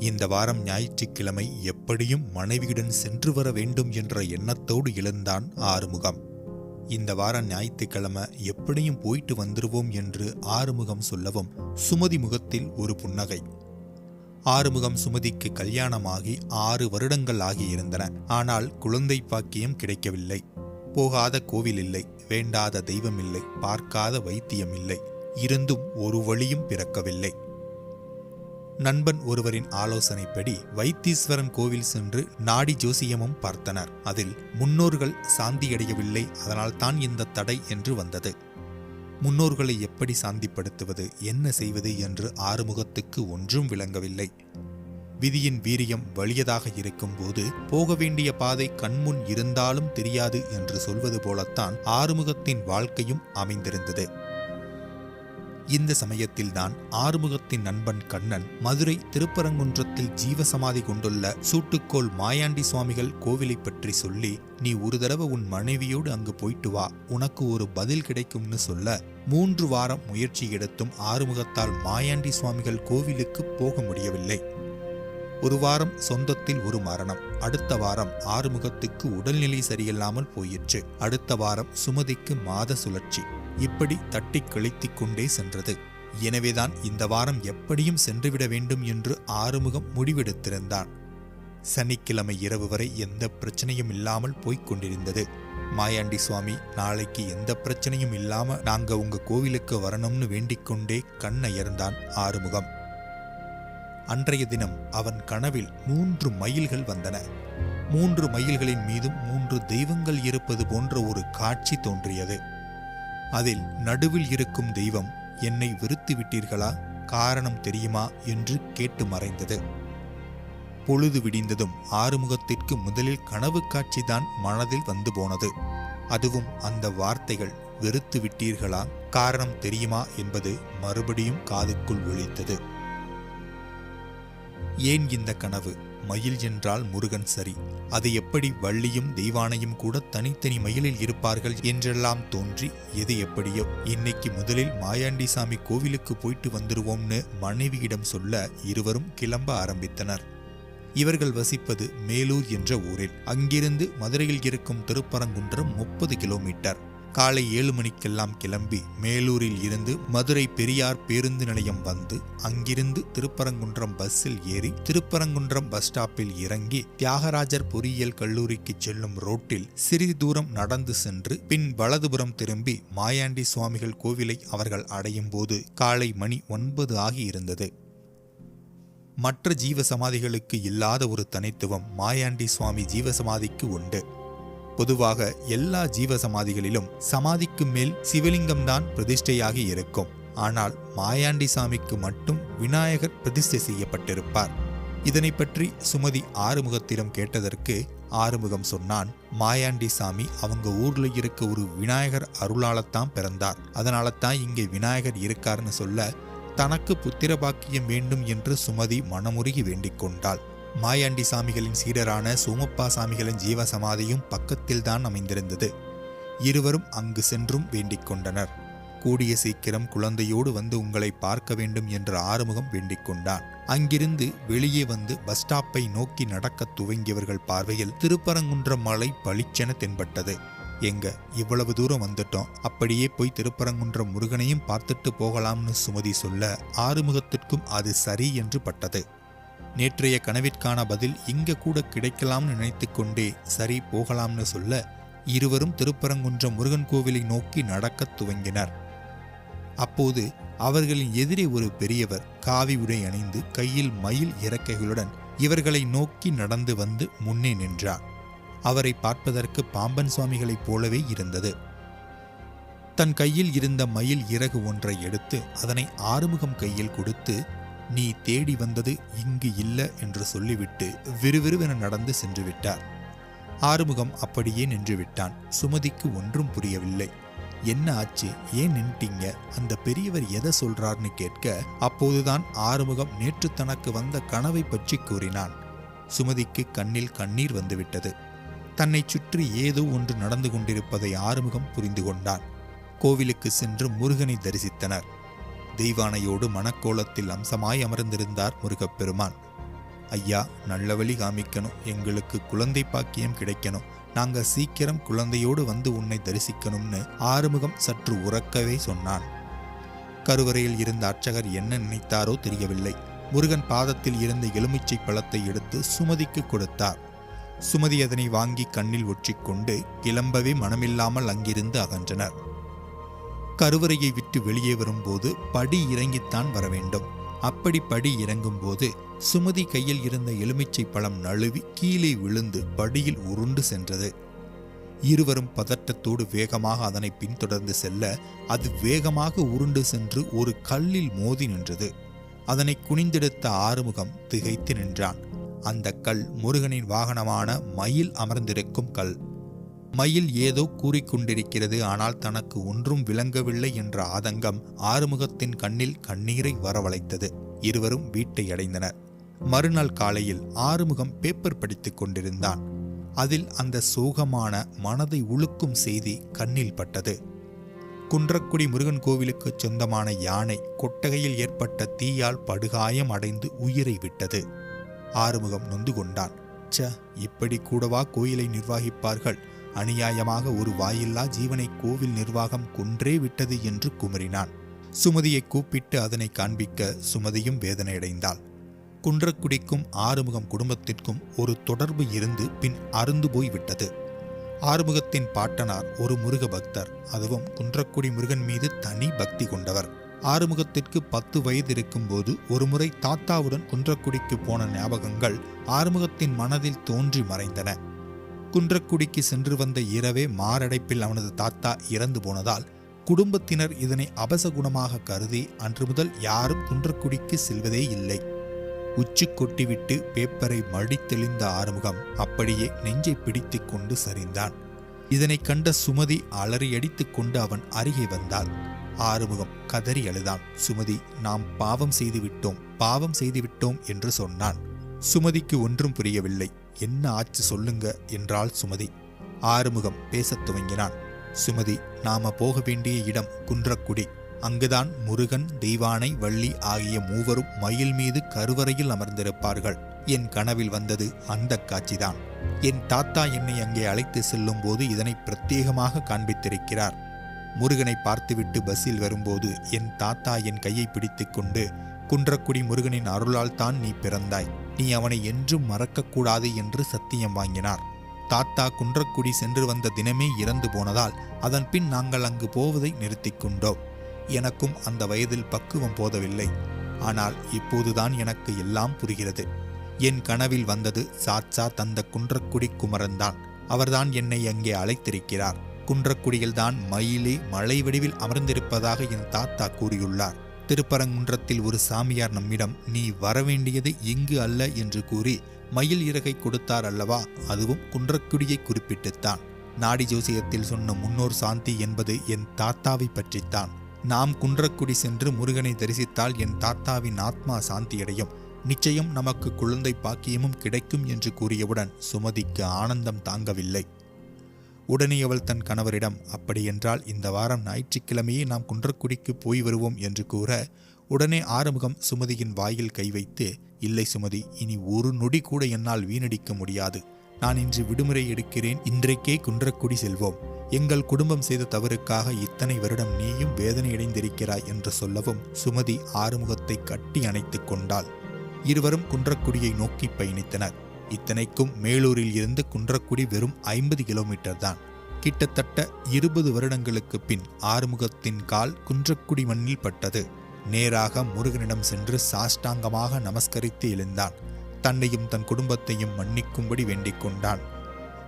இந்த வாரம் ஞாயிற்றுக்கிழமை எப்படியும் மனைவியுடன் சென்று வர வேண்டும் என்ற எண்ணத்தோடு எழுந்தான் ஆறுமுகம். இந்த வாரம் ஞாயிற்றுக்கிழமை எப்படியும் போயிட்டு வந்துருவோம் என்று ஆறுமுகம் சொல்லவும் சுமதி முகத்தில் ஒரு புன்னகை. ஆறுமுகம் சுமதிக்கு கல்யாணமாகி ஆறு வருடங்கள் ஆகியிருந்தன ஆனால் குழந்தை பாக்கியம் கிடைக்கவில்லை. போகாத கோவில் இல்லை. வேண்டாத தெய்வம் இல்லை. பார்க்காத வைத்தியம் இல்லை. இருந்தும் ஒரு வழியும் பிறக்கவில்லை. நண்பன் ஒருவரின் ஆலோசனைப்படி வைத்தீஸ்வரன் கோவில் சென்று நாடி ஜோசியமும் பார்த்தனர். அதில் முன்னோர்கள் சாந்தியடையவில்லை அதனால் தான் இந்த தடை என்று வந்தது. முன்னோர்களை எப்படி சாந்திப்படுத்துவது என்ன செய்வது என்று ஆறுமுகத்துக்கு ஒன்றும் விளங்கவில்லை. விதியின் வீரியம் வலியதாக இருக்கும்போது போக வேண்டிய பாதை கண்முன் இருந்தாலும் தெரியாது என்று சொல்வது போலத்தான் ஆறுமுகத்தின் வாழ்க்கையும் அமைந்திருந்தது. இந்த சமயத்தில்தான் ஆறுமுகத்தின் நண்பன் கண்ணன் மதுரை திருப்பரங்குன்றத்தில் ஜீவசமாதி கொண்டுள்ள சூட்டுக்கோள் மாயாண்டி சுவாமிகள் கோவிலை பற்றி சொல்லி நீ ஒரு தடவை உன் மனைவியோடு அங்கு போயிட்டு வா உனக்கு ஒரு பதில் கிடைக்கும்னு சொல்ல. மூன்று வாரம் முயற்சி எடுத்தும் ஆறுமுகத்தால் மாயாண்டி சுவாமிகள் கோவிலுக்கு போக முடியவில்லை. ஒரு வாரம் சொந்தத்தில் ஒரு மரணம். அடுத்த வாரம் ஆறுமுகத்துக்கு உடல்நிலை சரியில்லாமல் போயிற்று. அடுத்த வாரம் சுமதிக்கு மாத சுழற்சி. இப்படி தட்டி கழித்திக் கொண்டே சென்றது. எனவேதான் இந்த வாரம் எப்படியும் சென்றுவிட வேண்டும் என்று ஆறுமுகம் முடிவெடுத்திருந்தான். சனிக்கிழமை இரவு வரை எந்த பிரச்சனையும் இல்லாமல் போய்க் கொண்டிருந்தது. மாயாண்டி சுவாமி நாளைக்கு எந்த பிரச்சனையும் இல்லாம நாங்க உங்க கோவிலுக்கு வரணும்னு வேண்டிக்கொண்டே கண்ணயர்ந்தான் ஆறுமுகம். அன்றைய தினம் அவன் கனவில் மூன்று மயில்கள் வந்தன. மூன்று மயில்களின் மீதும் மூன்று தெய்வங்கள் இருப்பது போன்ற ஒரு காட்சி தோன்றியது. அதில் நடுவில் இருக்கும் தெய்வம் என்னை வெறுத்து விட்டீர்களா காரணம் தெரியுமா? என்று கேட்டு மறைந்தது. பொழுது விடிந்ததும் ஆறுமுகத்திற்கு முதலில் கனவு காட்சிதான் மனதில் வந்து போனது. அதுவும் அந்த வார்த்தைகள் வெறுத்து விட்டீர்களா காரணம் தெரியுமா? என்பது மறுபடியும் காதுக்குள் ஒழித்தது ஏன் இந்த கனவு? மயில் என்றால் முருகன் சரி. அது எப்படி வள்ளியும் தெய்வானையும் கூட தனித்தனி மயிலில் இருப்பார்கள் என்றெல்லாம் தோன்றி எது எப்படியோ இன்னைக்கு முதலில் மாயாண்டிசாமி கோவிலுக்கு போயிட்டு வந்துருவோம்னு மனைவியிடம் சொல்ல இருவரும் கிளம்ப ஆரம்பித்தனர். இவர்கள் வசிப்பது மேலூர் என்ற ஊரில். அங்கிருந்து மதுரையில் இருக்கும் திருப்பரங்குன்றம் முப்பது கிலோமீட்டர். காலை ஏழு மணிக்கெல்லாம் கிளம்பி மேலூரில் இருந்து மதுரை பெரியார் பேருந்து நிலையம் வந்து அங்கிருந்து திருப்பரங்குன்றம் பஸ்ஸில் ஏறி திருப்பரங்குன்றம் பஸ் ஸ்டாப்பில் இறங்கி தியாகராஜர் பொறியியல் கல்லூரிக்கு செல்லும் ரோட்டில் சிறிது தூரம் நடந்து சென்று பின் வலதுபுறம் திரும்பி மாயாண்டி சுவாமிகள் கோவிலை அவர்கள் அடையும் போது காலை மணி ஒன்பது ஆகி இருந்தது. மற்ற ஜீவ சமாதிகளுக்கு இல்லாத ஒரு தனித்துவம் மாயாண்டி சுவாமி ஜீவசமாதிக்கு உண்டு. பொதுவாக எல்லா ஜீவ சமாதிகளிலும் சமாதிக்கு மேல் சிவலிங்கம்தான் பிரதிஷ்டையாகி இருக்கும். ஆனால் மாயாண்டி சாமிக்கு மட்டும் விநாயகர் பிரதிஷ்டை செய்யப்பட்டிருப்பார். இதனை பற்றி சுமதி ஆறுமுகத்திடம் கேட்டதற்கு ஆறுமுகம் சொன்னான் மாயாண்டி சாமி அவங்க ஊர்ல இருக்க ஒரு விநாயகர் அருளாலத்தான் பிறந்தார். அதனால தான் இங்கே விநாயகர் இருக்காருன்னு சொல்ல தனக்கு புத்திர பாக்கியம் வேண்டும் என்று சுமதி மனமுருகி வேண்டிக் கொண்டாள். மாயாண்டி சாமிகளின் சீடரான சோமப்பா சாமிகளின் ஜீவ சமாதியும் பக்கத்தில்தான் அமைந்திருந்தது. இருவரும் அங்கு சென்றும் வேண்டிக் கொண்டனர். கூடிய சீக்கிரம் குழந்தையோடு வந்து உங்களை பார்க்க வேண்டும் என்று ஆறுமுகம் வேண்டிக் கொண்டான். அங்கிருந்து வெளியே வந்து பஸ் ஸ்டாப்பை நோக்கி நடக்கத் துவங்கியவர்கள் பார்வையில் திருப்பரங்குன்றம் மலை பளிச்சென தென்பட்டது. எங்க இவ்வளவு தூரம் வந்துட்டோம். அப்படியே போய் திருப்பரங்குன்றம் முருகனையும் பார்த்துட்டு போகலாம்னு சுமதி சொல்ல ஆறுமுகத்திற்கும் அது சரி என்று பட்டது. நேற்றைய கனவிற்கான பதில் இங்க கூட கிடைக்கலாம்னு நினைத்து கொண்டே சரி போகலாம்னு சொல்ல இருவரும் திருப்பரங்குன்றம் முருகன் கோவிலை நோக்கி நடக்கத் துவங்கினர். அப்போது அவர்களின் எதிரே ஒரு பெரியவர் காவி உடை அணிந்து கையில் மயில் இறக்கைகளுடன் இவர்களை நோக்கி நடந்து வந்து முன்னே நின்றார். அவரை பார்ப்பதற்கு பாம்பன் சுவாமிகளைப் போலவே இருந்தது. தன் கையில் இருந்த மயில் இறகு ஒன்றை எடுத்து அதனை ஆறுமுகம் கையில் கொடுத்து நீ தேடி வந்தது இங்கு இல்லை என்று சொல்லிவிட்டு விறுவிறுவென நடந்து சென்று விட்டார். ஆறுமுகம் அப்படியே நின்று விட்டான். சுமதிக்கு ஒன்றும் புரியவில்லை. என்ன ஆச்சு? ஏன் நின்ட்டீங்க? அந்த பெரியவர் எதை சொல்றார்னு கேட்க அப்போதுதான் ஆறுமுகம் நேற்று தனக்கு வந்த கனவை பற்றி கூறினான். சுமதிக்கு கண்ணில் கண்ணீர் வந்துவிட்டது. தன்னை சுற்றி ஏதோ ஒன்று நடந்து கொண்டிருப்பதை ஆறுமுகம் புரிந்து கொண்டான். கோவிலுக்கு சென்று முருகனை தரிசித்தனர். தெய்வானையோடு மணக்கோலத்தில் அம்சமாய் அமர்ந்திருந்தார் முருகப்பெருமான். ஐயா நல்ல வழி காமிக்கணும். எங்களுக்கு குழந்தை பாக்கியம் கிடைக்கணும். நாங்க சீக்கிரம் குழந்தையோடு வந்து உன்னை தரிசிக்கணும்னு ஆறுமுகம் சற்று உறக்கவே சொன்னான். கருவறையில் இருந்த அர்ச்சகர் என்ன நினைத்தாரோ தெரியவில்லை. முருகன் பாதத்தில் இருந்த எலுமிச்சை பழத்தை எடுத்து சுமதிக்கு கொடுத்தார். சுமதி அதனை வாங்கி கண்ணில் ஒற்றிக்கொண்டு கிளம்பவே மனமில்லாமல் அங்கிருந்து அகன்றனர். கருவறையை விட்டு வெளியே வரும்போது படி இறங்கித்தான் வர வேண்டும் அப்படி படி இறங்கும்போது சுமதி கையில் இருந்த எலுமிச்சை பழம் நழுவி கீழே விழுந்து படியில் உருண்டு சென்றது. இருவரும் பதட்டத்தோடு வேகமாக அதனை பின்தொடர்ந்து செல்ல அது வேகமாக உருண்டு சென்று ஒரு கல்லில் மோதி நின்றது. அதனை குனிந்தெடுத்த ஆறுமுகம் திகைத்து நின்றான். அந்த கல் முருகனின் வாகனமான மயில் அமர்ந்திருக்கும் கல். மயில் ஏதோ கூறிக்கொண்டிருக்கிறது. ஆனால் தனக்கு ஒன்றும் விளங்கவில்லை என்ற ஆதங்கம் ஆறுமுகத்தின் கண்ணில் கண்ணீரை வரவழைத்தது. இருவரும் வீட்டை அடைந்தனர். மறுநாள் காலையில் ஆறுமுகம் பேப்பர் படித்துக் கொண்டிருந்தான். அதில் அந்த சோகமான மனதை உழுக்கும் செய்தி கண்ணில் பட்டது. குன்றக்குடி முருகன் கோவிலுக்கு சொந்தமான யானை கொட்டகையில் ஏற்பட்ட தீயால் படுகாயம் அடைந்து உயிரை விட்டது. ஆறுமுகம் நொந்து கொண்டான். ச்ச இப்படி கூடவா கோயிலை நிர்வாகிப்பார்கள்? அநியாயமாக ஒரு வாயில்லா ஜீவனை கோவில் நிர்வாகம் கொன்றே விட்டது என்று குமரினான். சுமதியை கூப்பிட்டு அதனை காண்பிக்க சுமதியும் வேதனையடைந்தாள். குன்றக்குடிக்கும் ஆறுமுகம் குடும்பத்திற்கும் ஒரு தொடர்பு இருந்து பின் அருந்து போய்விட்டது ஆறுமுகத்தின் பாட்டனார் ஒரு முருக பக்தர் அதுவும் குன்றக்குடி முருகன் மீது தனி பக்தி கொண்டவர். ஆறுமுகத்திற்கு பத்து வயது இருக்கும்போது ஒருமுறை தாத்தாவுடன் குன்றக்குடிக்கு போன ஞாபகங்கள் ஆறுமுகத்தின் மனதில் தோன்றி மறைந்தன. குன்றக்குடிக்கு சென்று வந்த இரவே மாரடைப்பில் அவனது தாத்தா இறந்து போனதால் குடும்பத்தினர் இதனை அபசகுணமாக கருதி அன்று முதல் யாரும் குன்றக்குடிக்கு செல்வதே இல்லை. உச்சி கொட்டிவிட்டு பேப்பரை மடித்தெளிந்த ஆறுமுகம் அப்படியே நெஞ்சை பிடித்துக் கொண்டு சரிந்தான். இதனை கண்ட சுமதி அலறியடித்து கொண்டு அவன் அருகே வந்தாள். ஆறுமுகம் கதறி அழுதான். சுமதி நாம் பாவம் செய்து விட்டோம் பாவம் செய்து விட்டோம் என்று சொன்னான். சுமதிக்கு ஒன்றும் புரியவில்லை. என்ன ஆச்சு சொல்லுங்க என்றாள் சுமதி. ஆறுமுகம் பேசத் துவங்கினான். சுமதி நாம போக வேண்டிய இடம் குன்றக்குடி. அங்குதான் முருகன் தெய்வானை வள்ளி ஆகிய மூவரும் மயில் மீது கருவறையில் அமர்ந்திருப்பார்கள். என் கனவில் வந்தது அந்த காட்சிதான். என் தாத்தா என்னை அங்கே அழைத்து செல்லும் போது இதனை பிரத்யேகமாக காண்பித்திருக்கிறார். முருகனை பார்த்துவிட்டு பஸ்ஸில் வரும்போது என் தாத்தா என் கையை பிடித்துக்கொண்டு குன்றக்குடி முருகனின் அருளால் தான் நீ பிறந்தாய். நீ அவனை என்றும் மறக்கக்கூடாது என்று சத்தியம் வாங்கினார். தாத்தா குன்றக்குடி சென்று வந்த தினமே இறந்து போனதால் அதன் பின் நாங்கள் அங்கு போவதை நிறுத்திக் கொண்டோம். எனக்கும் அந்த வயதில் பக்குவம் போதவில்லை. ஆனால் இப்போதுதான் எனக்கு எல்லாம் புரிகிறது. என் கனவில் வந்தது சாச்சா தந்த குன்றக்குடி குமரன்தான். அவர்தான் என்னை அங்கே அழைத்திருக்கிறார். குன்றக்குடியில்தான் மயிலே மழை வடிவில் அமர்ந்திருப்பதாக என் தாத்தா கூறியுள்ளார். திருப்பரங்குன்றத்தில் ஒரு சாமியார் நம்மிடம் நீ வரவேண்டியது இங்கு அல்ல என்று கூறி மயில் இறகை கொடுத்தார் அல்லவா? அதுவும் குன்றக்குடியை குறிப்பிட்டுத்தான். நாடி ஜோசியத்தில் சொன்ன முன்னோர் சாந்தி என்பது என் தாத்தாவை பற்றித்தான். நாம் குன்றக்குடி சென்று முருகனை தரிசித்தால் என் தாத்தாவின் ஆத்மா சாந்தியடையும். நிச்சயம் நமக்கு குழந்தை பாக்கியமும் கிடைக்கும் என்று கூறியவுடன் சுமதிக்கு ஆனந்தம் தாங்கவில்லை. உடனே அவள் தன் கணவரிடம் அப்படியென்றால் இந்த வாரம் ஞாயிற்றுக்கிழமையே நாம் குன்றக்குடிக்கு போய் வருவோம் என்று கூற உடனே ஆறுமுகம் சுமதியின் வாயில் கை வைத்து இல்லை சுமதி இனி ஒரு நொடி கூட என்னால் வீணடிக்க முடியாது. நான் இன்று விடுமுறை எடுக்கிறேன். இன்றைக்கே குன்றக்குடி செல்வோம். எங்கள் குடும்பம் செய்த தவறுக்காக இத்தனை வருடம் நீயும் வேதனையடைந்திருக்கிறாய் என்று சொல்லவும் சுமதி ஆறுமுகத்தை கட்டி அணைத்துக் கொண்டாள். இருவரும் குன்றக்குடியை நோக்கி பயணித்தனர். இத்தனைக்கும் மேலூரில் இருந்து குன்றக்குடி வெறும் ஐம்பது கிலோமீட்டர் தான். கிட்டத்தட்ட இருபது வருடங்களுக்கு பின் ஆறுமுகத்தின் கால் குன்றக்குடி மண்ணில் பட்டது. நேராக முருகனிடம் சென்று சாஷ்டாங்கமாக நமஸ்கரித்து எழுந்தான். தன்னையும் தன் குடும்பத்தையும் மன்னிக்கும்படி வேண்டிக் கொண்டான்.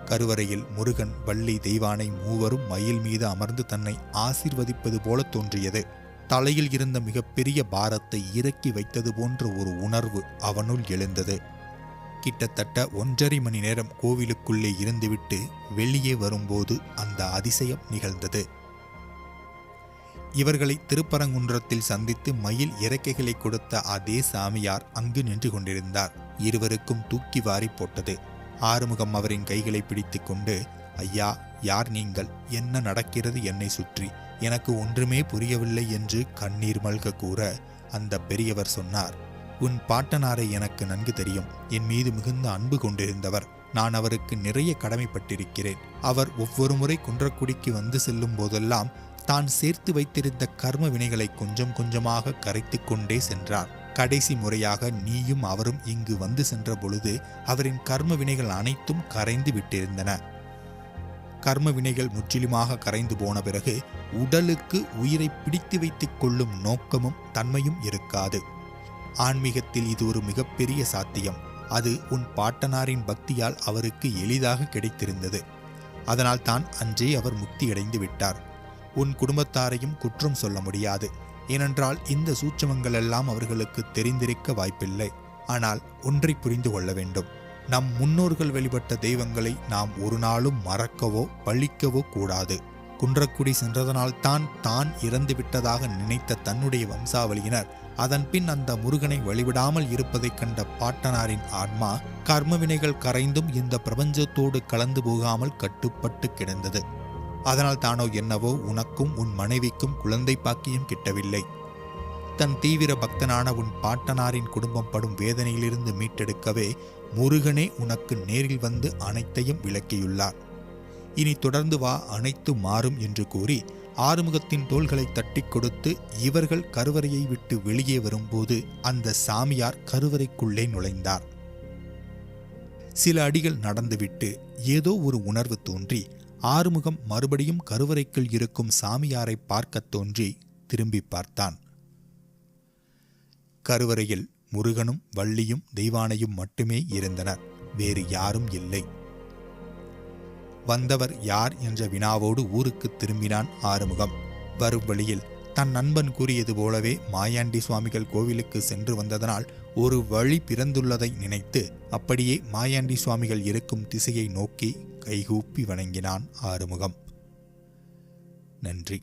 கருவறையில் முருகன் வள்ளி தெய்வானை மூவரும் மயில் மீது அமர்ந்து தன்னை ஆசிர்வதிப்பது போல தோன்றியது. தலையில் இருந்த மிகப்பெரிய பாரத்தை இறக்கி வைத்தது போன்ற ஒரு உணர்வு அவனுள் எழுந்தது. கிட்டத்தட்ட ஒன்றரை மணி நேரம் கோவிலுக்குள்ளே இருந்துவிட்டு வெளியே வரும்போது அந்த அதிசயம் நிகழ்ந்தது. இவர்களை திருப்பரங்குன்றத்தில் சந்தித்து மயில் இறக்கைகளை கொடுத்த அதே சாமியார் அங்கு நின்று கொண்டிருந்தார். இருவருக்கும் தூக்கி வாரி போட்டது. ஆறுமுகம் அவரின் கைகளை பிடித்து கொண்டு ஐயா யார் நீங்கள்? என்ன நடக்கிறது என்னை சுற்றி? எனக்கு ஒன்றுமே புரியவில்லை என்று கண்ணீர் மல்க கூற அந்த பெரியவர் சொன்னார். உன் பாட்டனாரை எனக்கு நன்கு தெரியும். என் மீது மிகுந்த அன்பு கொண்டிருந்தவர். நான் அவருக்கு நிறைய கடமைப்பட்டிருக்கிறேன். அவர் ஒவ்வொரு முறை குன்றக்குடிக்கு வந்து செல்லும் போதெல்லாம் தான் சேர்த்து வைத்திருந்த கர்ம வினைகளை கொஞ்சம் கொஞ்சமாக கரைத்து கொண்டே சென்றார். கடைசி முறையாக நீயும் அவரும் இங்கு வந்து சென்ற பொழுது அவரின் கர்ம வினைகள் அனைத்தும் கரைந்து விட்டிருந்தன. கர்ம வினைகள் முற்றிலுமாக கரைந்து போன பிறகு உடலுக்கு உயிரை பிடித்து வைத்துக் கொள்ளும் நோக்கமும் தன்மையும் இருக்காது. ஆன்மீகத்தில் இது ஒரு மிகப்பெரிய சாத்தியம். அது உன் பாட்டனாரின் பக்தியால் அவருக்கு எளிதாக கிடைத்திருந்தது. அதனால் தான் அன்றே அவர் முக்தியடைந்து விட்டார். உன் குடும்பத்தாரையும் குற்றம் சொல்ல முடியாது. ஏனென்றால் இந்த சூட்சமங்கள் எல்லாம் அவர்களுக்கு தெரிந்திருக்க வாய்ப்பில்லை. ஆனால் ஒன்றை புரிந்து கொள்ள வேண்டும். நம் முன்னோர்கள் வழிபட்ட தெய்வங்களை நாம் ஒரு நாளும் மறக்கவோ பழிக்கவோ கூடாது. குன்றக்குடி சென்றதனால்தான் தான் இறந்து விட்டதாக நினைத்த தன்னுடைய வம்சாவளியினர் அதன்பின் அந்த முருகனை வழிவிடாமல் இருப்பதைக் கண்ட பாட்டனாரின் ஆன்மா கர்மவினைகள் கரைந்தும் இந்த பிரபஞ்சத்தோடு கலந்து போகாமல் கட்டுப்பட்டு கிடந்தது. அதனால் தானோ என்னவோ உனக்கும் உன் மனைவிக்கும் குழந்தை பாக்கியம் கிட்டவில்லை. தன் தீவிர பக்தனான உன் பாட்டனாரின் குடும்பம் படும் வேதனையிலிருந்து மீட்டெடுக்கவே முருகனே உனக்கு நேரில் வந்து அனைத்தையும் விளக்கியுள்ளார். இனி தொடர்ந்து வா அனைத்து மாறும் என்று கூறி ஆறுமுகத்தின் தோள்களை தட்டி கொடுத்து இவர்கள் கருவறையை விட்டு வெளியே வரும்போது அந்த சாமியார் கருவறைக்குள்ளே நுழைந்தார். சில அடிகள் நடந்துவிட்டு ஏதோ ஒரு உணர்வு தோன்றி ஆறுமுகம் மறுபடியும் கருவறைக்குள் இருக்கும் சாமியாரை பார்க்கத் தோன்றி திரும்பி பார்த்தான். கருவறையில் முருகனும் வள்ளியும் தெய்வானையும் மட்டுமே இருந்தனர். வேறு யாரும் இல்லை. வந்தவர் யார் என்ற வினாவோடு ஊருக்கு திரும்பினான் ஆறுமுகம். வரும் வழியில் தன் நண்பன் கூறியது போலவே மாயாண்டி சுவாமிகள் கோவிலுக்கு சென்று வந்ததனால் ஒரு வழி பிறந்துள்ளதை நினைத்து அப்படியே மாயாண்டி சுவாமிகள் இருக்கும் திசையை நோக்கி கைகூப்பி வணங்கினான் ஆறுமுகம். நன்றி.